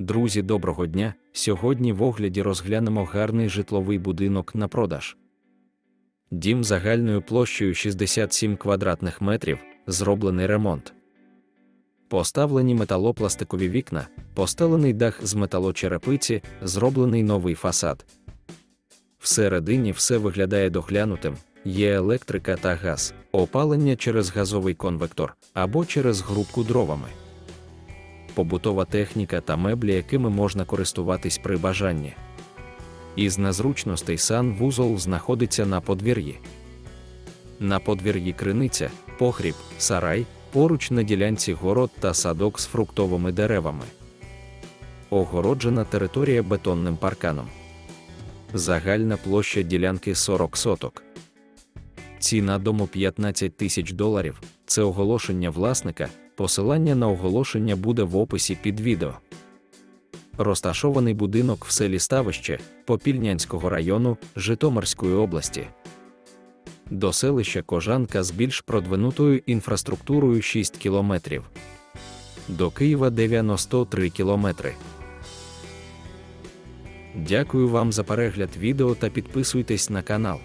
Друзі, доброго дня! Сьогодні в огляді розглянемо гарний житловий будинок на продаж. Дім загальною площею 67 квадратних метрів, зроблений ремонт. Поставлені металопластикові вікна, постелений дах з металочерепиці, зроблений новий фасад. Всередині все виглядає доглянутим, є електрика та газ, опалення через газовий конвектор або через грубку дровами побутова техніка та меблі, якими можна користуватись при бажанні. Із незручностей санвузол знаходиться на подвір'ї. На подвір'ї криниця, погріб, сарай, поруч на ділянці город та садок з фруктовими деревами. Огороджена територія бетонним парканом. Загальна площа ділянки 40 соток. Ціна дому 15 тисяч доларів. Це оголошення власника. Посилання на оголошення буде в описі під відео. Розташований будинок в селі Ставище Попільнянського району Житомирської області. До селища Кожанка з більш продвинутою інфраструктурою 6 кілометрів. До Києва 93 кілометри. Дякую вам за перегляд відео та підписуйтесь на канал.